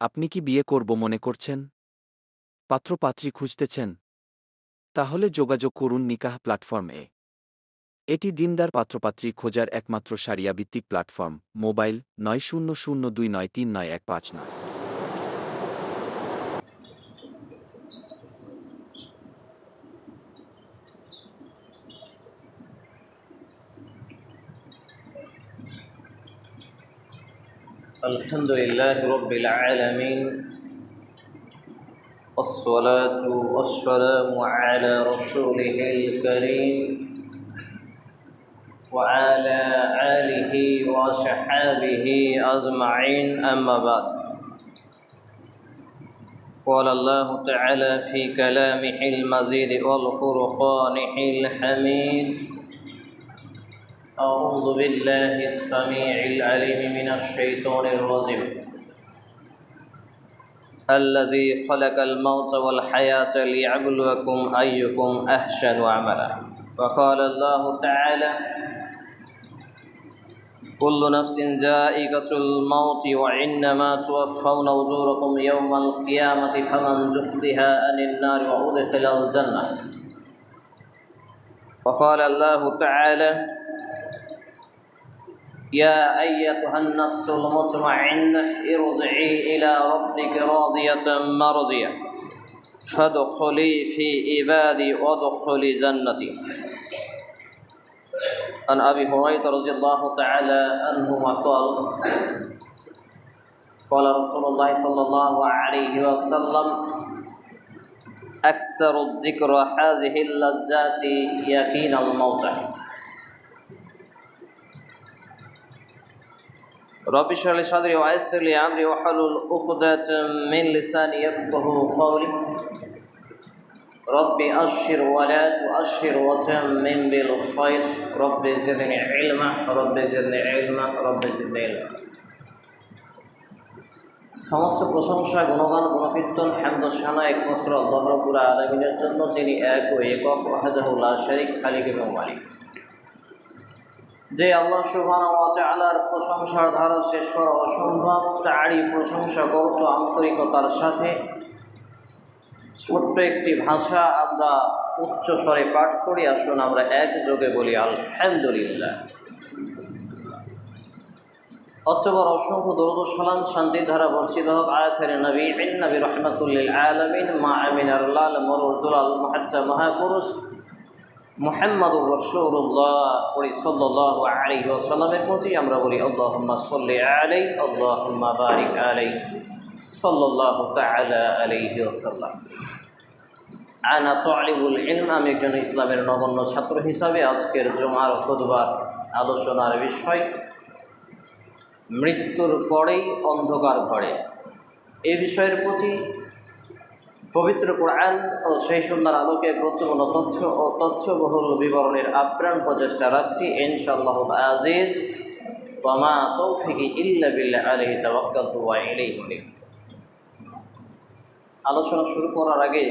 আপনি কি বিয়ে করব মনে করছেন? পাত্রপাত্রী খুঁজতেছেন। তাহলে যোগাযোগ করুন নিকাহ প্ল্যাটফর্মে এটি দিনদার পাত্রপাত্রী খোঁজার একমাত্র সারিয়া ভিত্তিক প্ল্যাটফর্ম, মোবাইল নয় শূন্য শূন্য দুই নয় তিন নয় এক পাঁচ নয়। الحمد لله رب العالمين والصلاة والسلام على رسوله الكريم وعلى آله وصحابه أجمعين أما بعد. قال الله تعالى في كلامه المزيد والفرقانه الحميد أعوذ بالله السميع العليم من الشيطان الرجيم. الذي خلق الموت والحياة ليعبلوكم أيكم أحسن عملا. وقال الله تعالى كل نفس ذائقة الموت وإنما توفون أجوركم يوم القيامة فمن زحزح عن النار وأدخل الجنة. وقال الله تعالى يا أيتها النفس المطمئنة ارجعي إلى ربك راضية مرضية. فادخلي في عبادي وادخلي جنتي. عن أبي هريرة رضي الله تعالى عنهما قال قال رسول الله صلى الله عليه وسلم أكثر الذكر هذه اللذات يقين الموتى رب اشرح لي صدري ويسر لي امري واحلل عقدة من لساني يفقه قولي رب اشر ولا تؤشر وتمم بالخير رب زدني علما رب زدني علما رب زدني علما সমস্ত প্রশংসা গুণগান গুণকীর্তন হ্যামদ সানা একমাত্র আল্লাহ রব্বুল আলমিনের জন্য যিনি এক ও একক হাজাহুল্লাহ শরিক খালিক এবং মালিক যে আল্লাহ আলার প্রশংসার ধারা শেষ করা অসম্ভব, তারই প্রশংসা করত আন্তরিকতার সাথে ছোট্ট একটি ভাষা আমরা উচ্চ স্বরে পাঠ করি। আসুন আমরা একযোগে বলি, আলহামদুলিল্লাহ। অতবর অসংখ্য দরুদ সালাম শান্তি ধারা বর্ষিত হোক। আয়াতের নবী নবী রহমতুল্লিল আলমিন, মা আমিন আল্লাহ মরুদ্দুল মাহাজ্জা মহাপুরুষ মোহাম্মদুর রসুল্লাহ করি সাল্লাহ আলী ওসাল্লামের প্রতি আমরা বলি, আল্লাহম্মা সল্লি আলাই, আল্লাহম্মা বারিক আলাই সাল্লাহ তালা আলাইহি ওসাল্লাম আনা তালিবুল ইলম, আমি একজন ইসলামের নগণ্য ছাত্র হিসাবে আজকের জমার খুদবার আলোচনার বিষয়, মৃত্যুর পরেই অন্ধকার ঘরে। এ বিষয়ের প্রতি পবিত্র কোরআন ও সেই সন্ধ্যার আলোকে গুরুত্বপূর্ণ তথ্য ও তথ্যবহুল বিবরণের আপ্রাণ প্রচেষ্টা রাখছি। ইনশাআল্লাহ আজিজ। ওয়ামা তৌফিকি ইল্লা উনীব আলোচনা শুরু করার আগে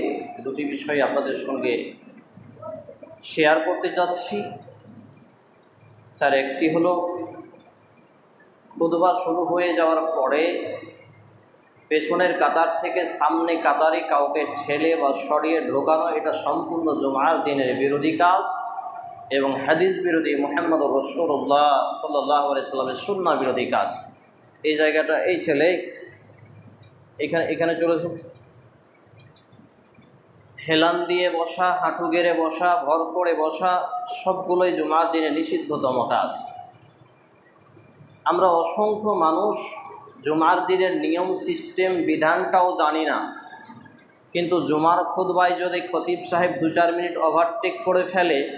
দুটি বিষয় আপনাদের সঙ্গে শেয়ার করতে চাচ্ছি। তার একটি হলো খুদবা শুরু হয়ে যাওয়ার পরে পেছনের কাতার থেকে সামনে কাতারে কাউকে ঠেলে বা সরিয়ে ঢোকানো, এটা সম্পূর্ণ জুমার দিনের বিরোধী কাজ এবং হাদিস বিরোধী মোহাম্মদ রসুল্লাহ সাল্লাহ সাল্লামের সুন্না বিরোধী কাজ। এই জায়গাটা, এই ছেলে এখানে এখানে চলেছে। হেলান দিয়ে বসা, হাঁটু গেড়ে বসা ভর করে বসা, সবগুলোই জুমার দিনে নিষিদ্ধতম কাজ। আমরা অসংখ্য মানুষ জুমার দিনের নিয়ম, সিস্টেম, বিধানটাও জানি না। কিন্তু জুমার খুদবায় যদি খতিব সাহেব দু চার মিনিট ওভারটেক করে ফেলে,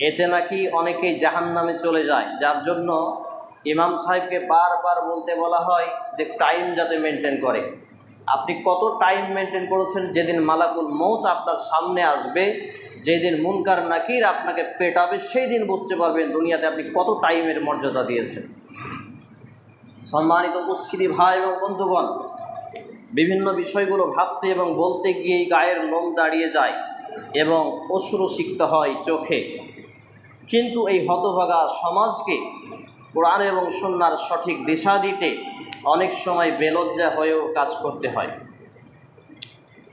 এতে নাকি অনেকেই জাহান নামে চলে যায়। যার জন্য ইমাম সাহেবকে বারবার বলতে বলা হয় যে টাইম যাতে মেনটেন করে। আপনি কত টাইম মেনটেন করেছেন? যেদিন মালাকুল মৌচ আপনার সামনে আসবে, যেদিন মুনকার নাকির আপনাকে পেটাবে, সেই দিন বুঝতে পারবেন দুনিয়াতে আপনি কত টাইমের মর্যাদা দিয়েছেন। সম্মানিত উপস্থিতি ভাই এবং বন্ধুগণ, বিভিন্ন বিষয়গুলো ভাবতে এবং বলতে গিয়েই গায়ের লোম দাঁড়িয়ে যায় এবং অশ্রু শিখতে হয় চোখে। কিন্তু এই হতভাগা সমাজকে কোরআন এবং সন্ন্যার সঠিক দিশা দিতে অনেক সময় বেলজ্জা হয়েও কাজ করতে হয়।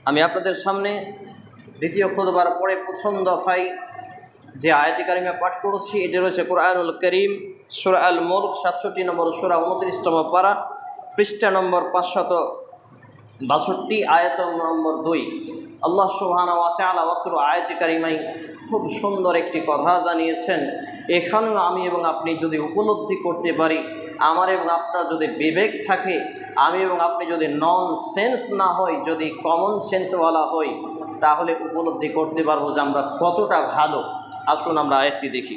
আমি আপনাদের সামনে দ্বিতীয় খুদবার পরে প্রথম দফায় যে আয়াতি কারিমা পাঠ করেছি, এটি রয়েছে কোরআনুল করিম সুরা আল মুলক সাতষট্টি নম্বর সুরা, উনত্রিশতম পারা, পৃষ্ঠা নম্বর পাঁচশত বাষট্টি, আয়াত নম্বর দুই। আল্লাহ সুবহানা ওয়া তাআলা অত্র আয়াতি কারিমাই খুব সুন্দর একটি কথা জানিয়েছেন, এখানেও আমি এবং আপনি যদি উপলব্ধি করতে পারি, আমার এবং আপনার যদি বিবেক থাকে, আমি এবং আপনি যদি নন সেন্স না হই, যদি কমন সেন্সওয়ালা হই, তাহলে উপলব্ধি করতে পারব যে আমরা কতটা ভালো। আসুন আমরা আয়াতটি দেখি।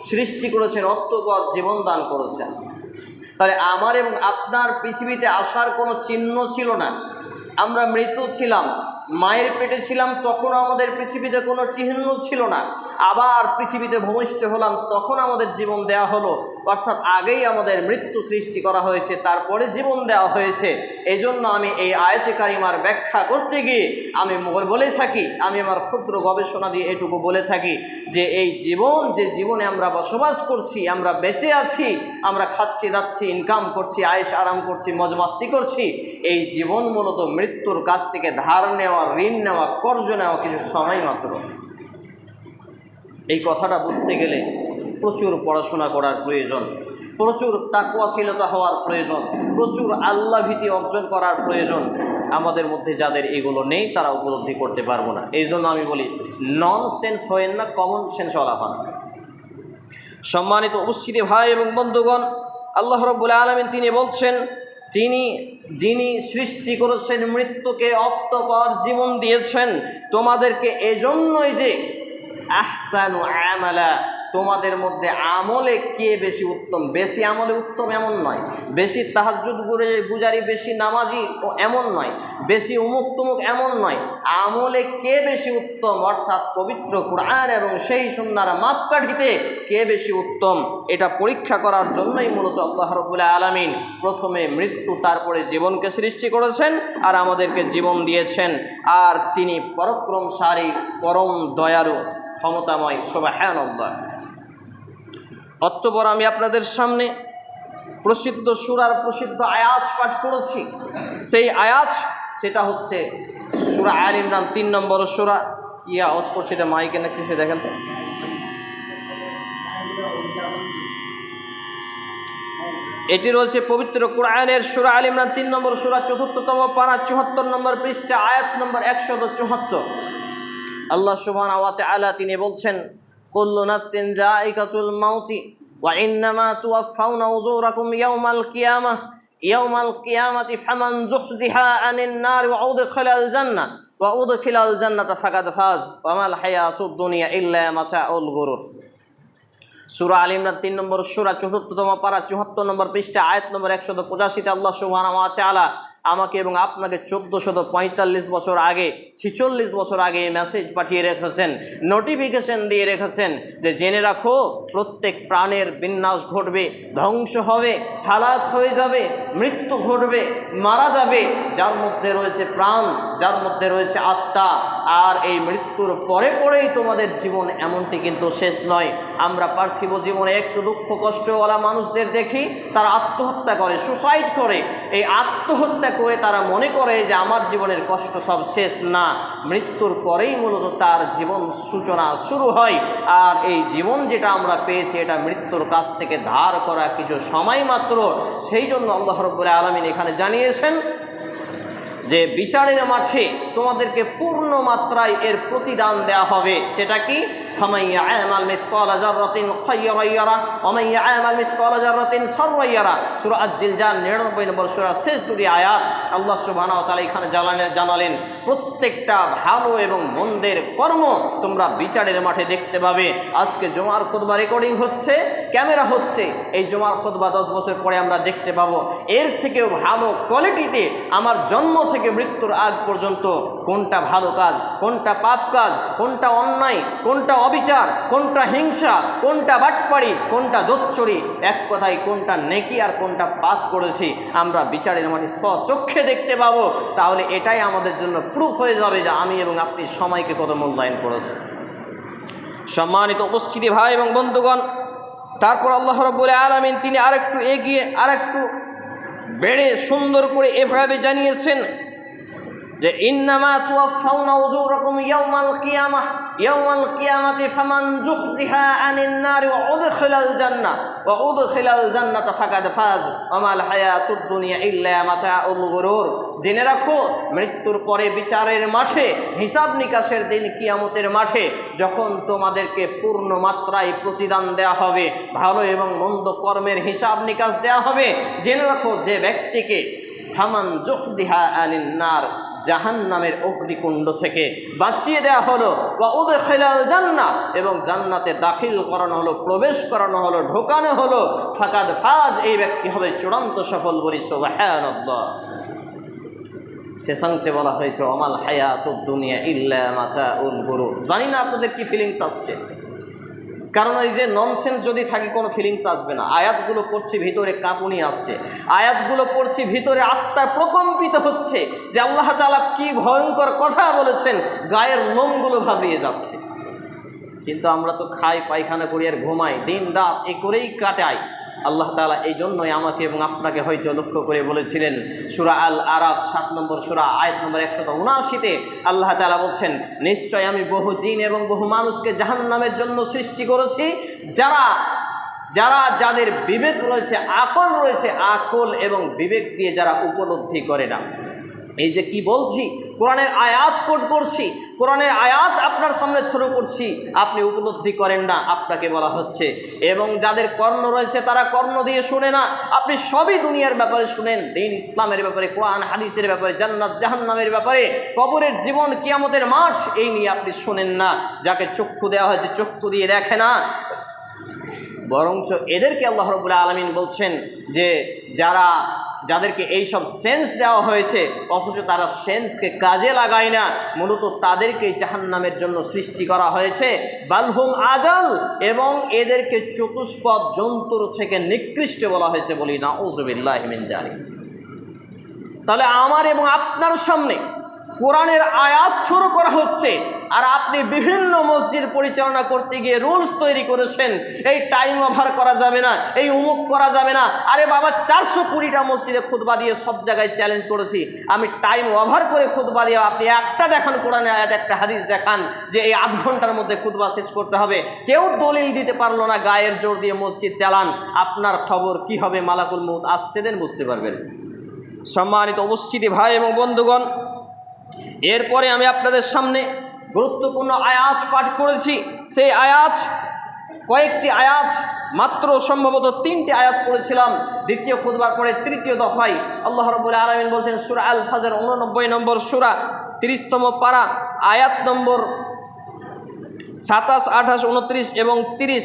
সৃষ্টি করেছেন অত্যপর জীবন দান করেছেন। তাহলে আমার এবং আপনার পৃথিবীতে আসার কোনো চিহ্ন ছিল না। আমরা মৃত ছিলাম মায়ের পেটে ছিলাম তখন আমাদের পৃথিবীতে কোনো চিহ্ন ছিল না। আবার পৃথিবীতে ভূমিষ্ঠ হলাম, তখন আমাদের জীবন দেওয়া হলো। অর্থাৎ আগেই আমাদের মৃত্যু সৃষ্টি করা হয়েছে, তারপরে জীবন দেওয়া হয়েছে। এই জন্য আমি এই আয়তে কারিমার ব্যাখ্যা করতে গিয়ে আমি বলে থাকি, আমি আমার ক্ষুদ্র গবেষণা দিয়ে এটুকু বলে থাকি যে এই জীবন, যে জীবনে আমরা বসবাস করছি, আমরা বেঁচে আছি, আমরা খাচ্ছি, দাচ্ছি ইনকাম করছি, আয়েস আরাম করছি, মজমাস্তি করছি, এই জীবন মূলত মৃত্যুর কাছ থেকে ধার নেওয়া ঋণ নেওয়া, কর্জ নেওয়া কিছু সময় মাত্র। এই কথাটা বুঝতে গেলে প্রচুর পড়াশোনা করার প্রয়োজন, প্রচুর তাকুয়াশীলতা হওয়ার প্রয়োজন, প্রচুর আল্লাহ ভীতি অর্জন করার প্রয়োজন। আমাদের মধ্যে যাদের এগুলো নেই, তারা উপলব্ধি করতে পারব না। এই জন্য আমি বলি নন সেন্স হয়েন না কমন সেন্স ওলা হন। সম্মানিত উপস্থিতি ভাই এবং বন্ধুগণ, আল্লাহ রব্বুল আলমিন তিনি বলছেন তিনি যিনি সৃষ্টি করেছেন মৃত্যুকে অত্যপর জীবন দিয়েছেন তোমাদেরকে এজন্যই যে আহসানু আমালা তোমাদের মধ্যে আমলে কে বেশি উত্তম? বেশি আমলে উত্তম এমন নয়। বেশি তাহাজুদ গুজারি, বেশি নামাজি ও এমন নয়। বেশি উমুক তুমুক এমন নয়। আমলে কে বেশি উত্তম? অর্থাৎ পবিত্র কোরআন এবং সেই সুন্দর মাপকাঠিতে কে বেশি উত্তম? এটা পরীক্ষা করার জন্যই মূলত আল্লাহ আলমিন প্রথমে মৃত্যু, তারপরে জীবনকে সৃষ্টি করেছেন আর আমাদেরকে জীবন দিয়েছেন। আর তিনি পরক্রমশালী, পরম দয়ালু, ক্ষমতাময় সোবাহান অতপর আমি আপনাদের সামনে প্রসিদ্ধ সুরার প্রসিদ্ধ আয়াজ পাঠ করেছি। সেই আয়াজ সেটা হচ্ছে সুরা আল ইমরান, তিন নম্বর সুরা। কি আওয়াজ করছে এটা মাইকে না কিসে দেখেন তো? এটি রয়েছে পবিত্র কোরআনের সুরা আল ইমরান, তিন নম্বর সুরা, চতুর্থতম পারা চুহাত্তর নম্বর পৃষ্ঠা, আয়াত নম্বর একশত চুহাত্তর আল্লাহ সুবহান ওয়া তাআলা তিনি বলছেন কুল্লু নাফসিন যায়িকাতুল মাউতি ওয়া ইন্নামা তুওয়াফাউনা উজুরাকুম ইয়াওমাল কিয়ামাহ ইয়াওমাল কিয়ামাতি ফামান যুহজিহা আনিন নার ওয়া উদখিলাল জান্নাহ ওয়া উদখিলাল জান্নাতা ফাকাদ ফাজ, ওয়া মাল হায়াতুদ দুনিয়া ইল্লা মাতাউল গুরুর। সুরা আল ইমরান তিন নম্বর, সুরা চতুর্থতম পারা চুহাত্তর নম্বর পৃষ্ঠা, আয়াত নম্বর একশত পঁচাশিতে আল্লাহ সুবহানাহু ওয়া তাআলা আমাকে এবং আপনাকে চোদ্দোশত পঁয়তাল্লিশ বছর আগে, ছিচল্লিশ বছর আগে এই মেসেজ পাঠিয়ে রেখেছেন নোটিফিকেশন দিয়ে রেখেছেন যে জেনে রাখো, প্রত্যেক প্রাণের বিন্যাস ঘটবে, ধ্বংস হবে, হালাত হয়ে যাবে, মৃত্যু ঘটবে, মারা যাবে। যার মধ্যে রয়েছে প্রাণ, যার মধ্যে রয়েছে আত্মা, আর এই মৃত্যুর পরে পরেই তোমাদের জীবন এমনটি কিন্তু শেষ নয়। আমরা পার্থিব জীবনে একটু দুঃখ, কষ্টওয়ালা মানুষদের দেখি, তারা আত্মহত্যা করে সুসাইড করে। এই আত্মহত্যা করে তারা মনে করে যে আমার জীবনের কষ্ট সব শেষ। না, মৃত্যুর পরেই মূলত তার জীবন সূচনা শুরু হয়। আর এই জীবন যেটা আমরা পেয়েছি, এটা মৃত্যুর কাছ থেকে ধার করা কিছু সময় মাত্র। সেই জন্য আল্লাহ আলমিন এখানে জানিয়েছেন যে বিচারের মাঠে তোমাদেরকে পূর্ণ মাত্রায় এর প্রতিদান দেয়া হবে, সেটা কি? শেষ আয়াত আল্লাহ জানালেন, প্রত্যেকটা ভালো এবং মন্দের কর্ম তোমরা বিচারের মাঠে দেখতে পাবে। আজকে জমার খুতবা রেকর্ডিং হচ্ছে, ক্যামেরা হচ্ছে, এই জমার খোদবা দশ বছর পরে আমরা দেখতে পাবো। এর থেকেও ভালো কোয়ালিটিতে আমার জন্ম থেকে মৃত্যুর আগ পর্যন্ত কোনটা ভালো কাজ, কোনটা পাপ কাজ, কোনটা অন্যায়, কোনটা অবিচার, কোনটা হিংসা, কোনটা বাটপাড়ি, কোনটা জোচ্চড়ি, এক কথায় কোনটা নেকি আর কোনটা পাপ করেছি, আমরা বিচারের মাঠে স্বচক্ষে দেখতে পাবো। তাহলে এটাই আমাদের জন্য প্রুফ হয়ে যাবে যে আমি এবং আপনি সময়কে কত মূল্যায়ন করেছি সম্মানিত উপস্থিতি ভাই এবং বন্ধুগণ, তারপর আল্লাহ রব্বুল আলমিন তিনি আরেকটু এগিয়ে, আরেকটু বেড়ে সুন্দর করে এভাবে জানিয়েছেন যে কিয়ামাহ ইল্লা জেনে রাখো, মৃত্যুর পরে বিচারের মাঠে, হিসাব নিকাশের দিন কিয়ামতের মাঠে যখন তোমাদেরকে পূর্ণ মাত্রায় প্রতিদান দেয়া হবে, ভালো এবং মন্দ কর্মের হিসাব নিকাশ দেয়া হবে, জেনে রাখো যে ব্যক্তিকে ফামান জুহদিহা আনিন নার জাহান নামের অগ্নিকুণ্ড থেকে বাঁচিয়ে দেয়া হলো। বা ওদের খেলাল জান্না, এবং জান্নাতে দাখিল করানো হলো, প্রবেশ করানো হলো, ঢোকানো হলো। ফাকাদ ফাজ, এই ব্যক্তি হবে চূড়ান্ত সফল বলি সোবাহানব্বা শেষাংশে বলা হয়েছে অমাল হায়াত দুনিয়া ইল্লা মাচা উল গুরু জানি না আপনাদের কি ফিলিংস আসছে। কারণ এই যে ননসেন্স যদি থাকে, কোনো ফিলিংস আসবে না। আয়াতগুলো পড়ছি, ভিতরে কাঁপুনি আসছে। আয়াতগুলো পড়ছি, ভিতরে আত্মায় প্রকম্পিত হচ্ছে যে আল্লাহ তালা কি ভয়ঙ্কর কথা বলেছেন, গায়ের লোমগুলো ভাবিয়ে যাচ্ছে। কিন্তু আমরা তো খাই, পায়খানা করি আর ঘুমাই দিন রাত এ করেই কাটাই। আল্লাহ তালা এই জন্যই আমাকে এবং আপনাকে হয়তো লক্ষ্য করে বলেছিলেন, সুরা আল আরাফ সাত নম্বর সুরা, আয়ত নম্বর একশত উনআশিতে আল্লাহ তালা বলছেন নিশ্চয় আমি বহু জিন এবং বহু মানুষকে জাহান্নামের জন্য সৃষ্টি করেছি, যারা যারা যাদের বিবেক রয়েছে, আকল রয়েছে, আকল এবং বিবেক দিয়ে যারা উপলব্ধি করে না। এই যে কি বলছি? কোরআনের আয়াত কোট করছি। কোরআনের আয়াত আপনার সামনে থ্রো করছি। আপনি উপলব্ধি করেন না, আপনাকে বলা হচ্ছে। এবং যাদের কর্ণ রয়েছে, তারা কর্ণ দিয়ে শুনে না। আপনি সবই দুনিয়ার ব্যাপারে শুনেন। দিন ইসলামের ব্যাপারে, কোরআন, হাদিসের ব্যাপারে, জান্নাত, জাহান্নামের ব্যাপারে, কবরের জীবন, কিয়ামতের মাঠ, এই নিয়ে আপনি শোনেন না। যাকে চক্ষু দেওয়া হয়েছে, চক্ষু দিয়ে দেখে না। বরঞ্চ এদেরকে আল্লাহ রবুল্লা আলমিন বলছেন যে যারা, যাদেরকে এই সব সেন্স দেওয়া হয়েছে, অথচ তারা সেন্সকে কাজে লাগায় না, মূলত তাদেরকেই জাহান্নামের জন্য সৃষ্টি করা হয়েছে। বালহুম আজাল, এবং এদেরকে চতুষ্পদ জন্তুর থেকে নিকৃষ্ট বলা হয়েছে বলি না ওজবিল্লাহমিন জানি তাহলে আমার এবং আপনার সামনে কোরআনের আয়াত শুরু করা হচ্ছে আর আপনি বিভিন্ন মসজিদ পরিচালনা করতে গিয়ে রুলস তৈরি করেছেন। এই টাইম ওভার করা যাবে না, এই উমুক করা যাবে না। আরে বাবা, চারশো কুড়িটা মসজিদে খুদবা দিয়ে সব জায়গায় চ্যালেঞ্জ করেছি। আমি টাইম ওভার করে খুদবা দিয়ে আপনি একটা দেখান, কোরআনের আয়াত, একটা হাদিস দেখান যে এই আধ ঘণ্টার মধ্যে খুদবা শেষ করতে হবে। কেউ দলিল দিতে পারল না, গায়ের জোর দিয়ে মসজিদ চালান। আপনার খবর কি হবে? মালাকুল মুদ আসতে দেন বুঝতে পারবেন। সম্মানিত উপস্থিতি ভাই এবং বন্ধুগণ এরপরে আমি আপনাদের সামনে গুরুত্বপূর্ণ আয়াত পাঠ করেছি। সেই আয়াত, কয়েকটি আয়াত মাত্র সম্ভবত তিনটি আয়াত পড়েছিলাম। দ্বিতীয় খুদবার পরে তৃতীয় দফায় আল্লাহ রবুল আলমিন বলছেন, সুরা আল ফাজের উননব্বই নম্বর সুরা, তিরিশতম পারা, আয়াত নম্বর সাতাশ, আঠাশ, উনত্রিশ এবং তিরিশ।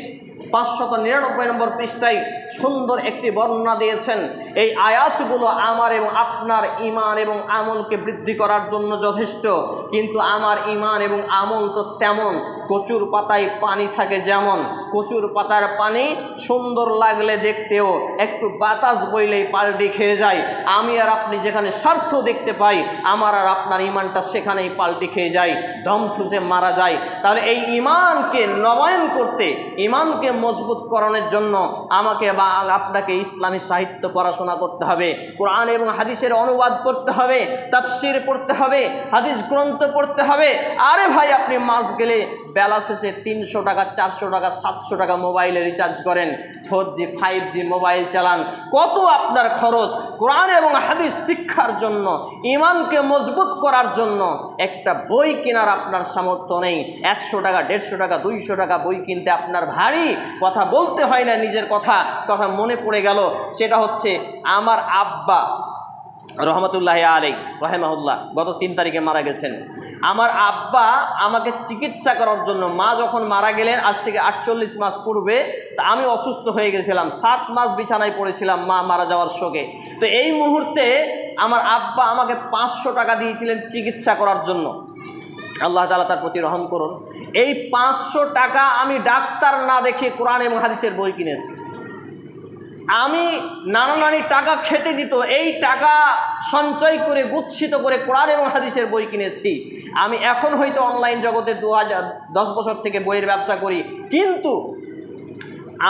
পাঁচশত নিরানব্বই নম্বর পৃষ্ঠায় সুন্দর একটি বর্ণনা দিয়েছেন, এই আয়াতগুলো আমার এবং আপনার ইমান এবং আমলকে বৃদ্ধি করার জন্য যথেষ্ট, কিন্তু আমার ইমান এবং আমল তো তেমন কচুর পাতায় পানি থাকে যেমন, কচুর পাতার পানি সুন্দর লাগলে দেখতেও একটু বাতাস বইলেই পাল্টি খেয়ে যায়। আমি আর আপনি যেখানে স্বার্থ দেখতে পাই, আমার আর আপনার ইমানটা সেখানেই পাল্টি খেয়ে যায়, দম ঠুসে মারা যায়। তাহলে এই ইমানকে নবায়ন করতে, ইমানকে মজবুত করানোর জন্য আমাকে বা আপনাকে ইসলামী সাহিত্য পড়াশোনা করতে হবে, কোরআন এবং হাদিসের অনুবাদ করতে হবে, তাফসির পড়তে হবে, হাদিস গ্রন্থ পড়তে হবে। আরে ভাই, আপনি মাস গেলে বেলা শেষে তিনশো টাকা, চারশো টাকা, সাতশো টাকা মোবাইলে রিচার্জ করেন। Four G five G mobile চালান। কত আপনার খরচ? কোরআন এবং হাদিস শিক্ষার জন্য ইমানকে মজবুত করার জন্য একটা বই কেনার আপনার সামর্থ্য নেই। একশো টাকা, দেড়শো টাকা, দুইশো টাকা বই কিনতে আপনার ভারী। কথা বলতে হয় না নিজের কথা কথা মনে পড়ে গেল। সেটা হচ্ছে, আমার আব্বা রহমতুল্লাহ আলাই রহেমাহুল্লাহ, গত তিন তারিখে মারা গেছেন। আমার আব্বা আমাকে চিকিৎসা করার জন্য, মা যখন মারা গেলেন, আজ থেকে আটচল্লিশ মাস পূর্বে, তা আমি অসুস্থ হয়ে গেছিলাম। সাত মাস বিছানায় পড়েছিলাম মা মারা যাওয়ার শোকে। তো এই মুহূর্তে আমার আব্বা আমাকে পাঁচশো টাকা দিয়েছিলেন চিকিৎসা করার জন্য। আল্লাহ তালা তার প্রতি রহম করুন। এই পাঁচশো টাকা আমি ডাক্তার না দেখে কোরআন এবং হাদিসের বই কিনেছি। আমি নানা নানি টাকা খেতে দিত, এই টাকা সঞ্চয় করে, গুচ্ছিত করে কোরআন এবং হাদিসের বই কিনেছি। আমি এখন হয়তো অনলাইন জগতে দু হাজার দশ বছর থেকে বইয়ের ব্যবসা করি। কিন্তু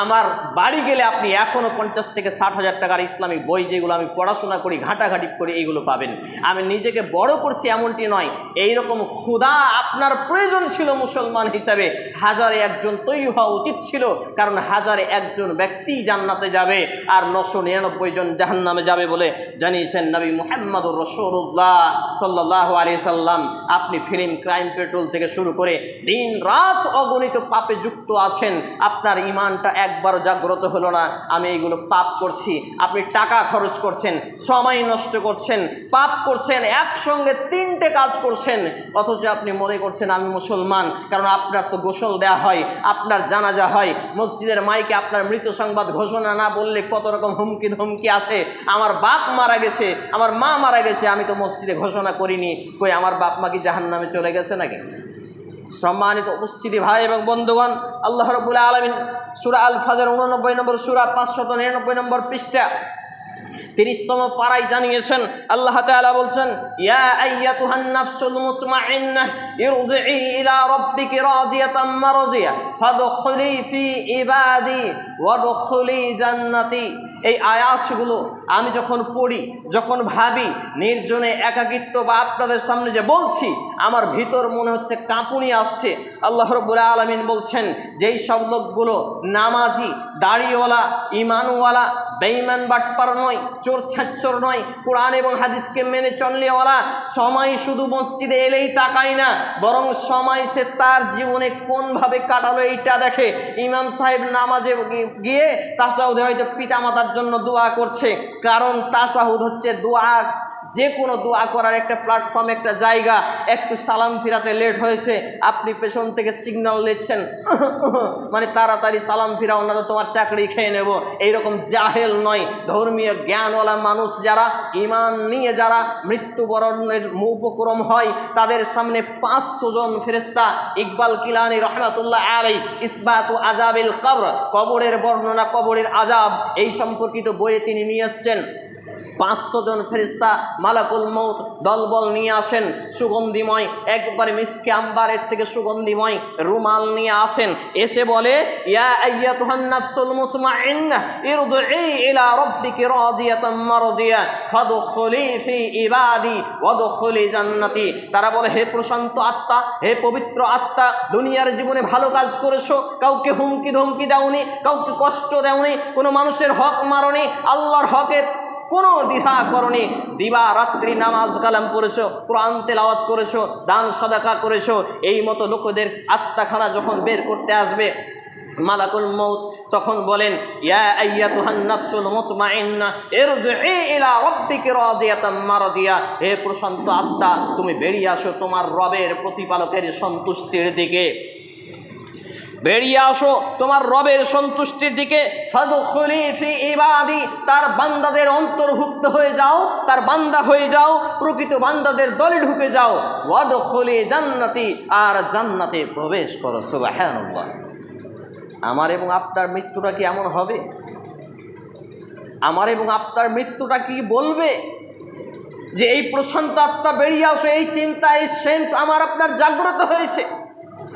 আমার বাড়ি গেলে আপনি এখনও পঞ্চাশ থেকে ষাট হাজার টাকার ইসলামিক বই যেগুলো আমি পড়াশোনা করি, ঘাটাঘাটি করি, এইগুলো পাবেন। আমি নিজেকে বড় করছি এমনটি নয় এই রকম ক্ষুধা আপনার প্রয়োজন ছিল মুসলমান হিসাবে, হাজারে একজন তৈরি হওয়া উচিত ছিল, কারণ হাজারে একজন ব্যক্তি জান্নাতে যাবে আর নশো নিরানব্বই জন জাহান্নামে যাবে বলে জানিয়েছেন নবী মোহাম্মদুর রসুল্লাহ সাল্লাহ আলি সাল্লাম। আপনি ফিল্ম ক্রাইম পেট্রোল থেকে শুরু করে দিন রাত অগণিত পাপে যুক্ত আছেন, আপনার ইমানটা একবারও জাগ্রত হলো না, আমি এইগুলো পাপ করছি। আপনি টাকা খরচ করছেন, সময় নষ্ট করছেন, পাপ করছেন, একসঙ্গে তিনটে কাজ করছেন। অথচ আপনি মনে করছেন আমি মুসলমান, কারণ আপনার তো গোসল দেয়া হয়, আপনার জানাজা হয়, মসজিদের মাইকে আপনার মৃত সংবাদ ঘোষণা না বললে কত রকম হুমকি ধমকি আছে আমার বাপ মারা গেছে, আমার মা মারা গেছে, আমি তো মসজিদে ঘোষণা করিনি। কই, আমার বাপ মা কি জাহান নামে চলে গেছে নাকি? সম্মানিত উপস্থিতি ভাই এবং বন্ধুগণ, আল্লাহ রবুল্লা আলমিন সুরা আল ফাজের উননব্বই নম্বর, সুরা পাঁচশত নিরানব্বই নম্বর পৃষ্ঠা তিরিশতম পাড়ায় জানিয়েছেন, আল্লাহ তাআলা বলছেন এই আয়াতগুলো আমি যখন পড়ি, যখন ভাবি, নির্জনে একাকিত্ব বা আপনাদের সামনে যে বলছি, আমার ভিতর মনে হচ্ছে কাঁপুনি আসছে। আল্লাহ রব্বুল আলমিন বলছেন, যেই সব লোকগুলো নামাজি, দাড়িওয়ালা ইমানওয়ালা বেঈমান বাটপার নয়, চোর ছাচ্চর নয়, কোরআন এবং হাদিসকে মেনে চললে চললেওয়ালা সময় শুধু মসজিদে এলেই তাকায় না, বরং সময় সে তার জীবনে কোনভাবে কাটালো এইটা দেখে ইমাম সাহেব নামাজে গিয়ে তাসাউদে হয়তো পিতামাতার জন্য দোয়া করছে, কারণ তাসাহুদ হচ্ছে দোয়া যে কোনো দোয়া করার একটা প্ল্যাটফর্ম একটা জায়গা, একটু সালাম ফিরাতে লেট হয়েছে, আপনি পেছন থেকে সিগন্যাল দিচ্ছেন মানে তাড়াতাড়ি সালাম ফিরাও, না তো তোমার চাকরি খেয়ে নেব। এইরকম জাহেল নয়। ধর্মীয় জ্ঞানওয়ালা মানুষ যারা ইমান নিয়ে যারা মৃত্যুবরণের উপক্রম হয়, তাদের সামনে পাঁচশো জন ফেরেস্তা ইকবাল কিলানি রহমাতুল্লাহ আলাই ইসবাত আজাবিল কবর, কবরের বর্ণনা, কবরের আজাব এই সম্পর্কিত বইয়ে তিনি নিয়ে এসছেন। পাঁচশো জন ফেরিস্তা মালাকুল মৌত দলবল নিয়ে আসেন, সুগন্ধিময়, একবারে মিসকে আম্বারের থেকে সুগন্ধিময় রুমাল নিয়ে আসেন। এসে বলে তারা বলে, হে প্রশান্ত আত্মা, হে পবিত্র আত্মা, দুনিয়ার জীবনে ভালো কাজ করেছ, কাউকে হুমকি ধমকি দাওনি, কাউকে কষ্ট দেওনি, কোনো মানুষের হক মারনি, আল্লাহর হকের কোনো দ্বিধা করনি। দিবা রাত্রি নামাজ কালাম করেছ কোরআন তেলাওয়াত করেছ, দান সদাকা করেছ, এই মতো লোকদের আত্মাখানা যখন বের করতে আসবে, মালাকুল মৌত তখন বলেন, ইয়া মারদিয়া হে প্রশান্ত আত্মা, তুমি বেরিয়ে আসো তোমার রবের প্রতিপালকের সন্তুষ্টির দিকে। বেরিয়ে আসো, তোমার রবের সন্তুষ্টির দিকে। তার বান্দাদের অন্তর্ভুক্ত হয়ে যাও, তার বান্দা হয়ে যাও, প্রকৃত বান্দাদের দলে ঢুকে যাও। ওয়াদখুলি জান্নাতি, আর জান্নাতে প্রবেশ করো, সুবহানাল্লাহ। আমার এবং আপনার মৃত্যুটা কি এমন হবে? আমার এবং আপনার মৃত্যুটা কি বলবে? যে এই প্রশান্ত আত্মা বেরিয়ে আসো, এই চিন্তা, এই সেন্স আমার আপনার জাগ্রত হয়েছে।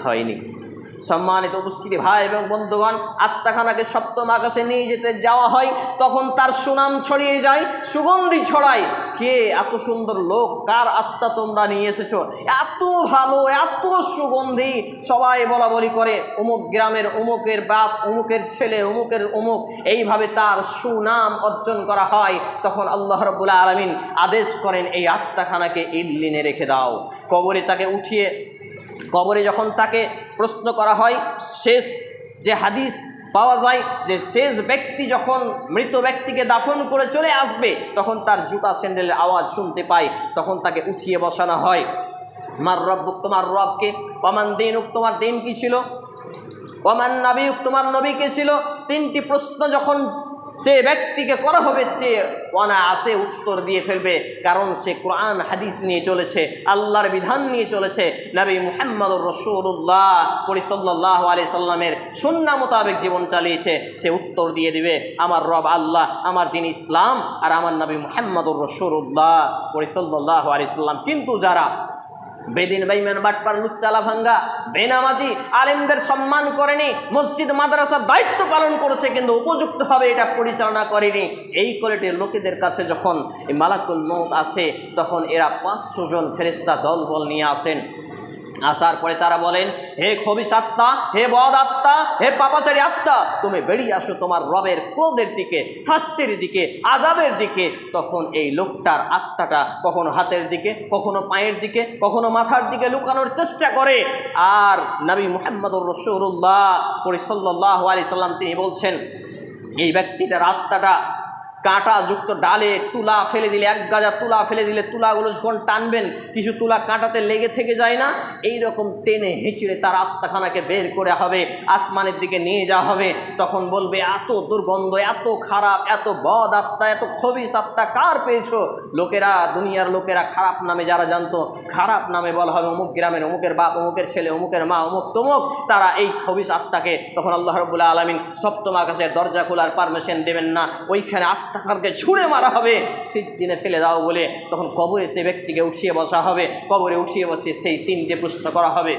হয়নি। সম্মানিত উপস্থিতি, ভাই এবং বন্ধুগণ, আত্মাখানাকে সপ্তম আকাশে নিয়ে যেতে যাওয়া হয়, তখন তার সুনাম ছড়িয়ে যায়, সুগন্ধি ছড়ায়। কে এত সুন্দর লোক? কার আত্মা তোমরা নিয়ে এসেছ? এত ভালো, এত সুগন্ধি। সবাই বলা বলি করে, অমুক গ্রামের অমুকের বাপ, অমুকের ছেলে, অমুকের অমুক। এইভাবে তার সুনাম অর্জন করা হয়। তখন আল্লাহ রবুল্লা আলমিন আদেশ করেন, এই আত্মাখানাকে ইল্লিনে রেখে দাও। কবরে তাকে উঠিয়ে কবরে যখন তাকে প্রশ্ন করা হয়, শেষ যে হাদিস পাওয়া যায় যে শেষ ব্যক্তি যখন মৃত ব্যক্তিকে দাফন করে চলে আসবে, তখন তার জুতা স্যান্ডেলের আওয়াজ শুনতে পায়, তখন তাকে উঠিয়ে বসানো হয়। মার রব, তোমার রবকে অমান দিন তোমার দিন কি ছিল? ওমান নাবিক তোমার নবী কে ছিল? তিনটি প্রশ্ন যখন সে ব্যক্তিকে করা হবে সে অনা আসে উত্তর দিয়ে ফেলবে, কারণ সে কোরআন, হাদিস নিয়ে চলেছে, আল্লাহর বিধান নিয়ে চলেছে। নবী মুহাম্মদ রসুল্লাহ পরিসল্লাহ আলি সাল্লামের সুন্না মোতাবেক জীবন চালিয়েছে। সে উত্তর দিয়ে দিবে, আমার রব আল্লাহ, আমার দিন ইসলাম আর আমার নবী মুহাম্মদুর রসুল্লাহ পরিসল্লাহ আলি সাল্লাম। কিন্তু যারা বেদিন বেইমান বাটপার লুচ্চালা ভাঙ্গা, বেনামাজি আলেমদের সম্মান করেনি, মসজিদ মাদ্রাসার দায়িত্ব পালন করেছে, কিন্তু উপযুক্তভাবে এটা পরিচালনা করেনি। এই কোয়ালিটির লোকেদের কাছে যখন এই মালাকুল মৌত আসে, তখন এরা পাঁচশো জন ফেরিস্তা দল বল নিয়ে আসেন। আসার পরে তারা বলেন, হে খবিস আত্মা হে বদ আত্মা হে পাপাচারী আত্মা, তুমি বেরিয়ে আসো তোমার রবের ক্রোধের দিকে, শাস্তির দিকে, আজাবের দিকে। তখন এই লোকটার আত্মাটা কখনো হাতের দিকে, কখনো পায়ের দিকে, কখনো মাথার দিকে লুকানোর চেষ্টা করে। আর নবী মুহাম্মদুর রসুল্লাহ পরিসল্লাহ আলি সাল্লাম তিনি বলছেন, এই ব্যক্তিটার আত্মাটা কাঁটা যুক্ত ডালে তুলা ফেলে দিলে, এক গাজা তুলা ফেলে দিলে তুলাগুলো যখন টানবেন, কিছু তুলা কাঁটাতে লেগে থেকে যায় না? এই রকম টেনে হেঁচড়ে তার আত্মাখানাকে বের করে হবে, আসমানের দিকে নিয়ে যাওয়া হবে। তখন বলবে, এত দুর্গন্ধ, এত খারাপ, এত বদ আত্মা, এত খবিস আত্মা, কার পেয়েছ? লোকেরা, দুনিয়ার লোকেরা খারাপ নামে যারা জানতো, খারাপ নামে বলা হবে অমুক গ্রামের অমুকের বাপ, অমুকের ছেলে, অমুকের মা, অমুক তমুক, তারা এই খবিস আত্মাকে তখন আল্লাহ রবুল্লাহ আলমিন সপ্তম আকাশের দরজা খোলার পারমিশন দেবেন না। ওইখানে আত্মাকারকে ছুঁড়ে মারা হবে। সিজ্জিনে ফেলে দাও বলে তখন কবরে সেই ব্যক্তিকে উঠিয়ে বসা হবে। কবরে উঠিয়ে বসে সেই তিনটে প্রশ্ন করা হবে।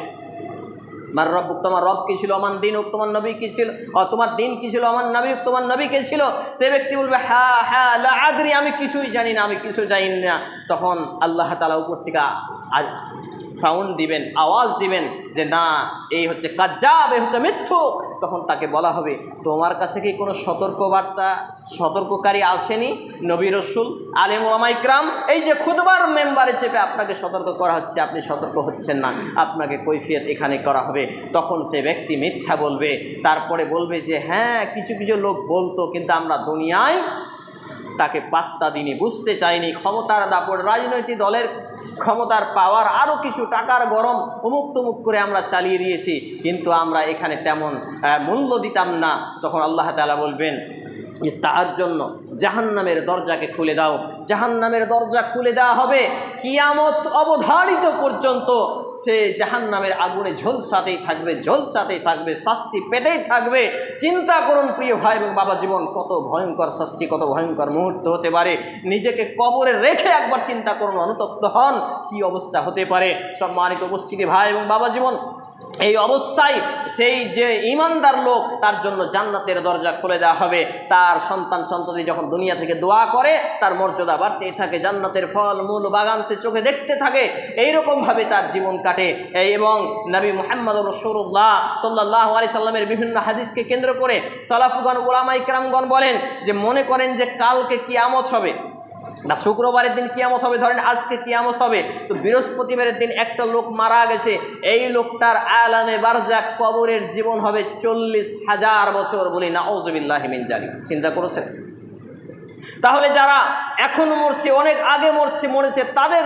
মার রব, তোমার রব কি ছিল? আমার দিন তোমার নবী কী ছিল? তোমার দিন কী ছিল? আমার নবী তোমার নবী কে ছিল? সে ব্যক্তি বলবে হ্যাঁ হ্যাঁ আদরি, আমি কিছুই জানি না, আমি কিছু জানি না। তখন আল্লাহ তালা উপর থেকে সাউন্ড দিবেন, আওয়াজ দিবেন যে না, এই হচ্ছে কাজ্জাব, এই হচ্ছে মিথ্যুক। তখন তাকে বলা হবে, তোমার কাছে কি কোনো সতর্কবার্তা, সতর্ককারী আসেনি? নবী রসুল, আলেম ওলামাইকরাম এই যে খুদবার মেম্বারে চেপে আপনাকে সতর্ক করা হচ্ছে, আপনি সতর্ক হচ্ছেন না। আপনাকে কৈফিয়ত এখানে করা হবে। তখন সে ব্যক্তি মিথ্যা বলবে, তারপরে বলবে যে হ্যাঁ কিছু কিছু লোক বলতো, কিন্তু আমরা দুনিয়ায় তাকে পাত্তা দিনি বুঝতে চাইনি। ক্ষমতার দাপট, রাজনৈতিক দলের ক্ষমতার পাওয়ার আরও কিছু টাকার গরম, অমুক তমুক করে আমরা চালিয়ে দিয়েছি। কিন্তু আমরা এখানে তেমন মূল্য দিতাম না। তখন আল্লাহ তালা বলবেন যে, তার জন্য জাহান্নামের দরজাকে খুলে দাও। জাহান্নামের দরজা খুলে দেওয়া হবে। কিয়ামত অবধারিত পর্যন্ত সে জাহান নামের আগুনে ঝলসাতেই থাকবে ঝলসাতেই থাকবে, শাস্তি পেতেই থাকবে। চিন্তা করুন প্রিয় ভাই এবং বাবা জীবন, কত ভয়ঙ্কর শাস্তি, কত ভয়ঙ্কর মুহূর্ত হতে পারে। নিজেকে কবরে রেখে একবার চিন্তা করুন অনুতপ্ত হন, কি অবস্থা হতে পারে। সম্মানিত উপস্থিতি ভাই এবং বাবা জীবন এই অবস্থায় সেই যে ইমানদার লোক, তার জন্য জান্নাতের দরজা খুলে দেওয়া হবে। তার সন্তান সন্ততি যখন দুনিয়া থেকে দোয়া করে, তার মর্যাদা বাড়তেই থাকে, জান্নাতের ফল মূল বাগান সে চোখে দেখতে থাকে। এইরকমভাবে তার জীবন কাটে। এবং নবী মোহাম্মদ রসুল্লাহ সাল্লাহ আলি সাল্লামের বিভিন্ন হাদিসকে কেন্দ্র করে সালাফুগান গোলামা ইকরামগণ বলেন যে, মনে করেন যে, কালকে কি কিয়ামত হবে। না শুক্রবারের দিন কিয়ামত হবে, ধরেন আজকে কিয়ামত হবে, তো বৃহস্পতিবারের দিন একটা লোক মারা গেছে, এই লোকটার আলামে বারজাক কবরের জীবন হবে চল্লিশ হাজার বছর বলি না ওজবিল্লাহিমিন জানি চিন্তা করেছেন? তাহলে যারা এখন মরছে, অনেক আগে মরছে, মরেছে, তাদের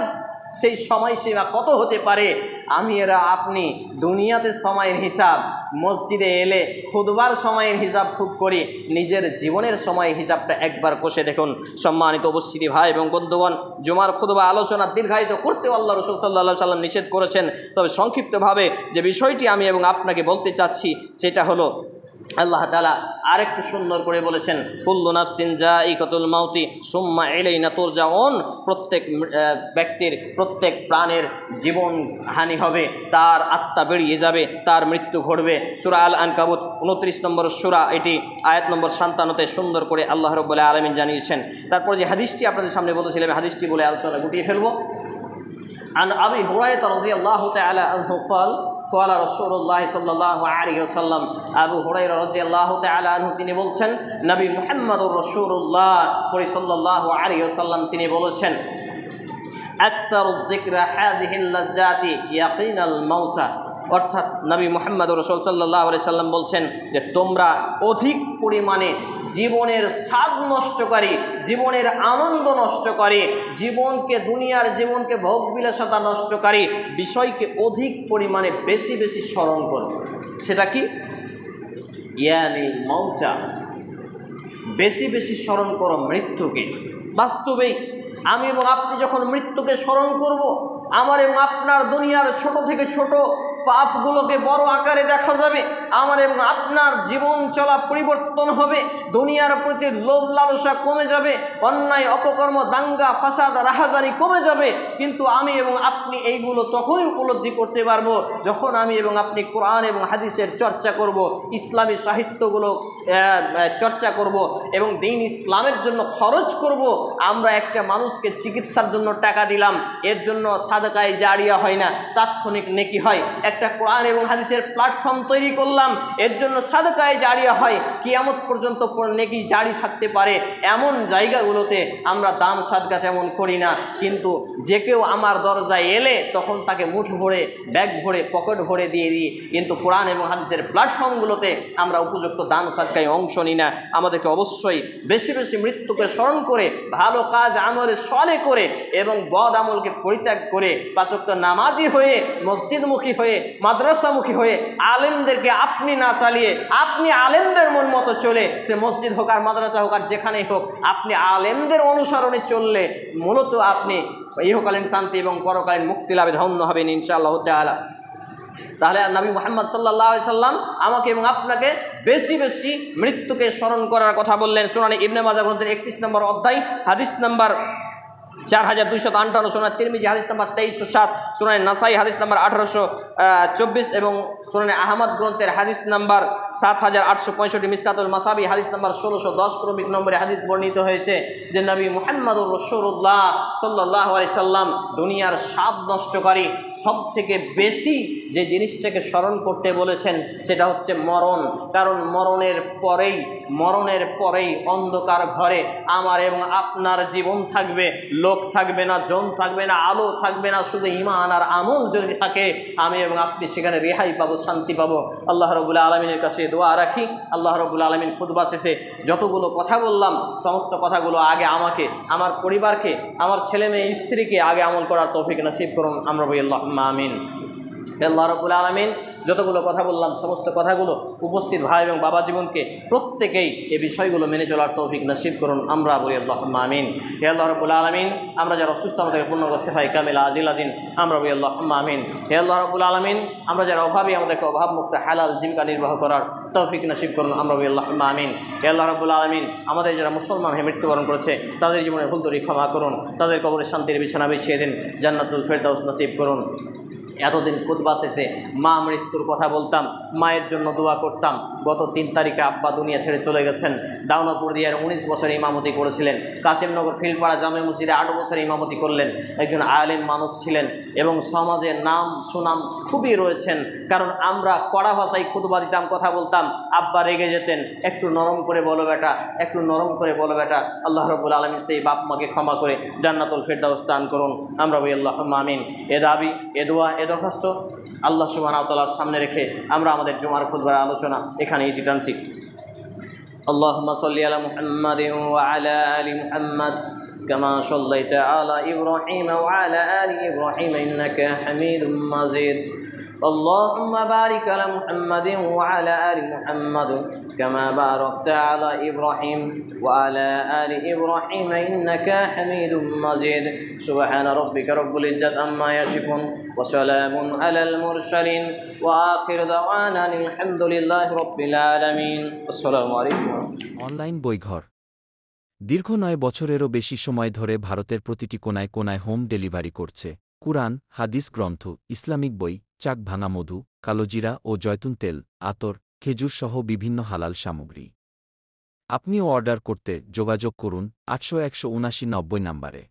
সেই সময়সীমা কত হতে পারে? আমি এরা আপনি দুনিয়াতে সময়ের হিসাব, মসজিদে এলে খুদবার সময়ের হিসাব খুব করি, নিজের জীবনের সময়ের হিসাবটা একবার কষে দেখুন। সম্মানিত উপস্থিতি ভাই এবং বন্ধুগণ, জুমার খুদবা আলোচনা দীর্ঘায়িত করতে আল্লাহ রসুল সাল্লাহ সাল্লাম নিষেধ করেছেন। তবে সংক্ষিপ্তভাবে যে বিষয়টি আমি এবং আপনাকে বলতে চাচ্ছি, সেটা হলো আল্লাহ তালা আরেকটু সুন্দর করে বলেছেন, কুল্লু নাফসিন যা ইকতুল মাউতি সুম্মা এলেই না তোর যাওন প্রত্যেক ব্যক্তির প্রত্যেক প্রাণের জীবন হানি হবে, তার আত্মা বেরিয়ে যাবে, তার মৃত্যু ঘটবে। সুরা আল আনকাবুত, উনত্রিশ নম্বর সুরা, এটি আয়াত নম্বর সান্তানতে সুন্দর করে আল্লাহ রব্বুল্লাহ আলমিন জানিয়েছেন। তারপর যে হাদিসটি আপনাদের সামনে বলেছিলাম হাদিসটি বলে আলোচনা গুটিয়ে ফেলব। আন আবি হুরায় তরজি আল্লাহ আল আনহু কোয়ালা রসৌল্লাহ সাল্লাহ আলী আসাল্লাম আবু হরাই রাজি আল্লাহ তালু তিনি বলছেন, নবী মোহাম্মদ রসৌল্লাহ হরি সাল্লাহ আলী তিনি বলেছেন আকসার উদ্দিকরা হাজিহিল্লাজাতি ইয়াকিন আল মৌচা অর্থাৎ নবী মোহাম্মদ রসুল সাল্লাহ সাল্লাম বলছেন যে, তোমরা অধিক পরিমাণে জীবনের স্বাদ নষ্ট করে, জীবনের আনন্দ নষ্ট করে, জীবনকে, দুনিয়ার জীবনকে ভোগ বিলাসতা করে, বিষয়কে অধিক পরিমাণে বেশি বেশি স্মরণ করো। সেটা কি? ইয়ানিল মৌচা বেশি বেশি স্মরণ করো মৃত্যুকে। বাস্তবেই আমি এবং আপনি যখন মৃত্যুকে স্মরণ করব, আমার এবং আপনার দুনিয়ার ছোট থেকে ছোট পাপগুলোকে বড় আকারে দেখা যাবে। আমার এবং আপনার জীবন চলা পরিবর্তন হবে। দুনিয়ার প্রতি লোভ লালসা কমে যাবে। অন্যায়, অপকর্ম, দাঙ্গা, ফাসাদ, রাহাজানি কমে যাবে। কিন্তু আমি এবং আপনি এইগুলো তখনই উপলব্ধি করতে পারব যখন আমি এবং আপনি কোরআন এবং হাদিসের চর্চা করব, ইসলামী সাহিত্যগুলো চর্চা করব এবং দিন ইসলামের জন্য খরচ করব। আমরা একটা মানুষকে চিকিৎসার জন্য টাকা দিলাম। এর জন্য সাদকায় জারিয়া হয় না, তাৎক্ষণিক নেকি হয়। একটা কোরআন এবং হাদিসের প্ল্যাটফর্ম তৈরি করলাম, এর জন্য সাদকায় জারিয়া হয়, কিয়ামত পর্যন্ত পর- নেকি জারি থাকতে পারে। এমন জায়গাগুলোতে আমরা দান সাদকা তেমন করি না, কিন্তু যে কেউ আমার দরজায় এলে তখন তাকে মুঠ ভরে, ব্যাগ ভরে, পকেট ভরে দিয়ে দিই। কিন্তু কোরআন এবং হাদিসের প্ল্যাটফর্মগুলোতে আমরা উপযুক্ত দান সাদকায় অংশ নিই না। আমাদেরকে অবশ্যই বেশি বেশি মৃত্যুকে স্মরণ করে, ভালো কাজ, আমলে সলে করে এবং বদ আমলকে পরিত্যাগ করে পাচক নামাজি হয়ে, মসজিদমুখী হয়ে মাদ্রাসামুখী হয়ে আলেমদেরকে আপনি না চালিয়ে, আপনি আলেমদের মন মতো চলে, সে মসজিদ হোক আর মাদ্রাসা হোক আর যেখানেই হোক, আপনি আলেমদের অনুসরণে চললে মূলত আপনি ইহকালীন শান্তি এবং পরকালীন মুক্তি লাভে ধন্য হবেন ইনশাআল্লাহ তাআলা। তাহলে নবী মোহাম্মদ সাল্লাহ সাল্লাম আমাকে এবং আপনাকে বেশি বেশি মৃত্যুকে স্মরণ করার কথা বললেন। সোনানি ইবনে মাজা গ্রন্থের একত্রিশ নম্বর অধ্যায়, হাদিস নাম্বার চার হাজার দুইশো আটান্ন সোনার তিরমিজি, হাদিস নাম্বার তেইশশো সাত সোনানি নাসাই, হাদিস নাম্বার আঠারোশো চব্বিশ এবং সোনানি আহমদ গ্রন্থের হাদিস নাম্বার সাত হাজার আটশো পঁয়ষট্টি, মিসকাতুল মাসাবি, হাদিস নাম্বার ষোলোশো দশ, ক্রমিক নম্বরে হাদিস বর্ণিত হয়েছে যে নবী মুহাম্মদুর রসুল্লাহ সাল্লাহ আলি সাল্লাম দুনিয়ার স্বাদ নষ্টকারী সব থেকে বেশি যে জিনিসটাকে স্মরণ করতে বলেছেন, সেটা হচ্ছে মরণ। কারণ মরণের পরেই মরণের পরেই অন্ধকার ঘরে আমার এবং আপনার জীবন থাকবে লোক থাকবে না, জন থাকবে না, আলো থাকবে না, শুধু ইমান আর আমল যদি থাকে, আমি এবং আপনি সেখানে রেহাই পাবো, শান্তি পাবো। আল্লাহ রবুল্লা আলমিনের কাছে দোয়া রাখি। আল্লাহ রবুল্লা আলমিন খুদবা শেষে যতগুলো কথা বললাম, সমস্ত কথাগুলো আগে আমাকে, আমার পরিবারকে, আমার ছেলে মেয়ে স্ত্রীকে আগে আমল করার তৌফিক নাসিব করুন। আমরা বই আল্লাহ আমিন। আল্লাহ রবুল আলমিন, যতগুলো কথা বললাম, সমস্ত কথাগুলো উপস্থিত ভাই এবং বাবা জীবনকে প্রত্যেকেই এই বিষয়গুলো মেনে চলার তৌফিক নসিব করুন। আমরা বলি আল্লাহ আমিন। হে আল্লাহ রবুল আলমিন, আমরা যারা অসুস্থ, আমাদেরকে পূর্ণ সেফাই কামিল আজিলাদিন আমরা বলি আল্লাহ আমিন। হে আল্লাহ রবুল আলমিন, আমরা যারা অভাবী, আমাদেরকে অভাবমুক্ত, হালাল জীবিকা নির্বাহ করার তৌফিক নসিব করুন। আমরা বলি আল্লাহ আমিন। হে আল্লাহ রবুল আলমিন, আমাদের যারা মুসলমান হয়ে মৃত্যুবরণ করেছে, তাদের জীবনের ভুল তরি ক্ষমা করুন। তাদের কবরের শান্তির বিছানা বিছিয়ে দিন। জান্নাতুল ফেরদাউস নসিব করুন। এতদিন খুদবাস শেষে মা মৃত্যুর কথা বলতাম, মায়ের জন্য দোয়া করতাম। গত তিন তারিখে আব্বা দুনিয়া ছেড়ে চলে গেছেন। দাউনাপুর দিয়ার উনিশ বছর ইমামতি করেছিলেন। কাশিমনগর ফিল্ডপাড়া জামে মসজিদে আট বছর ইমামতি করলেন। একজন আলেম মানুষ ছিলেন এবং সমাজে নাম, সুনাম খুবই রয়েছেন। কারণ আমরা কড়া ভাষায় খুদবা দিতাম, কথা বলতাম, আব্বা রেগে যেতেন। একটু নরম করে বলো বেটা, একটু নরম করে বলো বেটা। আল্লাহ রবুল আলমী সেই বাপ মাকে ক্ষমা করে জান্নাতুল ফেরদাউস দান করুন। আমরা বলি আল্লাহ আমিন। এ দাবি, এ দোয়া, এ দরখাস্ত আল্লাহ সুবাহ তাল্লার সামনে রেখে আমরা আমাদের জমার খুদবার আলোচনা এখানে এটি টানছি اللهم صل على محمد وعلى آل محمد كما صليت على إبراهيم وعلى آل إبراهيم إنك حميد مجيد اللهم بارك على محمد وعلى آل محمد كما باركت على إبراهيم وعلى آل إبراهيم إنك حميد مجيد سبحان ربك رب العزة عما يصفون وسلام على المرسلين وآخر دعوانا أن الحمد لله رب العالمين السلام عليكم ورحمة الله অনলাইন বইঘর দীর্ঘ নয় বছরেরও বেশি সময় ধরে ভারতের প্রতিটি কোনায় কোনায় হোম ডেলিভারি করছে কুরআন হাদিস গ্রন্থ ইসলামিক বই চাক ভাঙা মধু কালোজিরা ও জয়তুন তেল আতর খেজুর সহ বিভিন্ন হালাল সামগ্রী। আপনিও অর্ডার করতে যোগাযোগ করুন আটশো একশো উনাশি নব্বই নম্বরে।